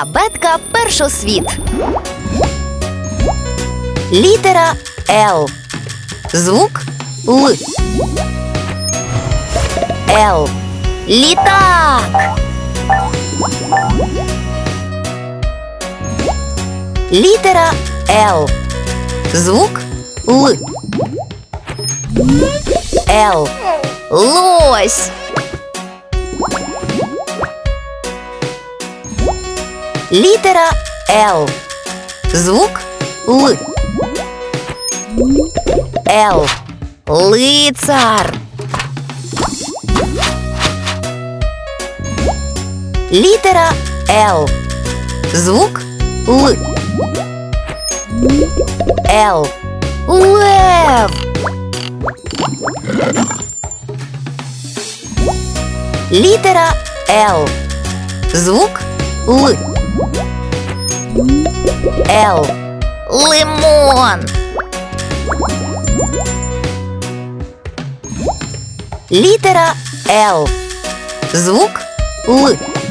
Абетка першосвіт. Літера Л. Звук Л. Л. Літак. Літера Л. Звук Л. Л. Лось. Літера Л. Звук Л. Л. Лицар. Літера Л. Звук Л. Л. Лев. Літера Л. Звук Л. Л. Лимон. Літера Л. Звук Л.